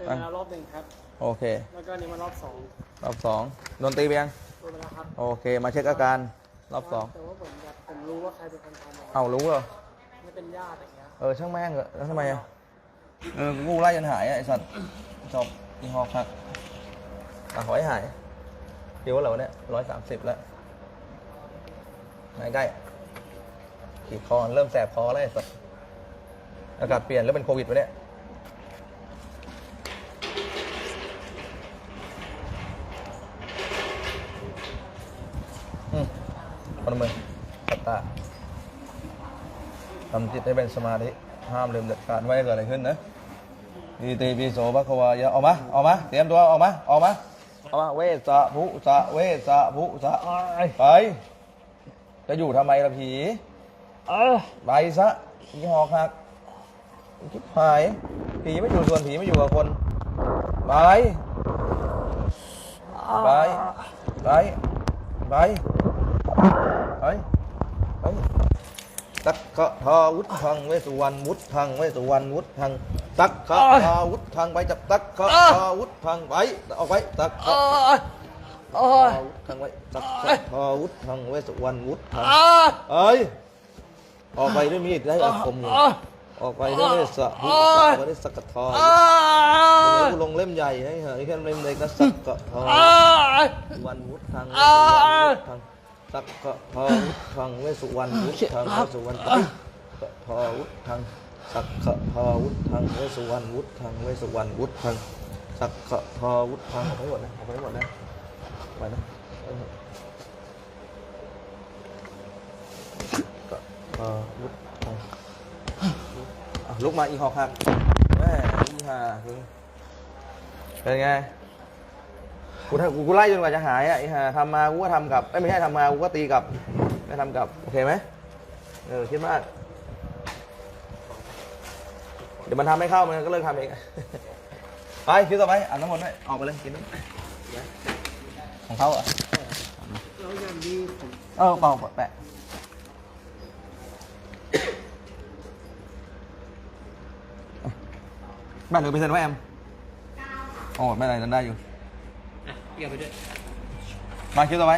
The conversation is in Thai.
เป็นเวลารอบหนึ่งครับ โอเค แล้วก็อันนี้มารอบสองรอบสองโดนตีไปยังตัวไปแล้วครับ โอเค มาเช็คอาการรอบสองแต่ว่าผมแบบผมรู้ว่าใครเป็นคนทำอะเอารู้เหรอไม่เป็นญาติอย่างเงี้ย เออ ช่างแม่งเหอะแล้วทำไมอะ เออ กูไล่จนหายอะไอสัตว์จบอีหอกครับอะขอให้หายเดี๋ยวว่าเราเนี่ยร้อยสามสิบแล้วไหนใกล้ขีดคอ เริ่มแสบคอแล้วไอ้สัตว์อากาศเปลี่ยนแล้วเป็นโควิดไปเนี่ย คนละมือสัตตาทำจิตให้เป็นสมาธิห้ามลืมเด็ดขาดไว้เกิดอะไรขึ้นนะดีตีปีโสภควายะออกมาออกมาเตรียมตัวออกมาออกมาออกมาเวสะภุสะเวสะภุสะไป จะอยู่ทำไมล่ะผีอไปซะผีหอกหักคิดหายผีไม่อยู่ส่วนผีไม่อยู่กับคนไปไปไปไป ไปไปตักขะทาวุฒทังเวสสุวรรณวุฒทังเวสสุวรรณวุฒทังตักขะทาวุฒทังไปจับตักขะทาวุฒทังไปเอาไปตักขะทาวุฒทังไว้ตักขะทาวุฒทังเวสสุวรรณวุฒทังเอ้ยออกไปด้วยมีดได้อาคมเลยออกไปด้วยเวสสะพุสะออกไปด้วยสักกะทอยวันนี้กูลงเล่มใหญ่ให้เหรอนี่แค่เล่มเล็กนะสักกะทอยวันวุฒทังเวสสุวรรณวุฒทัง สักกะทอวุฒทังเวสสุวรรณวุฒังเวสสุวรรณตักกะทอวุฒังสักกะทอวุฒังเวสสุวรรณวุฒังเวสสุวรรณวุฒังสักกะทอวุฒังออกไปหมดนะออกไปหมดนะไปนะก็เออลุกอะอะลุกมาอีหอกหักแม่อีห่าเป็นไง กูทำกูกูไล่จนกว่าจะหายอะอีห่าทำมากูก็ทำกลับเอ้ยไม่ใช่ทำมากูก็ตีกลับไม่ทำกลับโอเคไหมเออคิดมากเดี๋ยวมันทำไม่เข้ามันก็เลิกทำเองไปคิดต่อไปอ่านน้ำมนต์ด้วยออกไปเลยกินน้ำของเขาเหรอะแล้วอย่างดีผมเออเปล่าแปะแม่เหลือเปอร์เซ็นต์ไว้แอมโอ้ไม่เป็นไรจำได้อยู่ เกี่ยวไปด้วยมาคิดต่อไป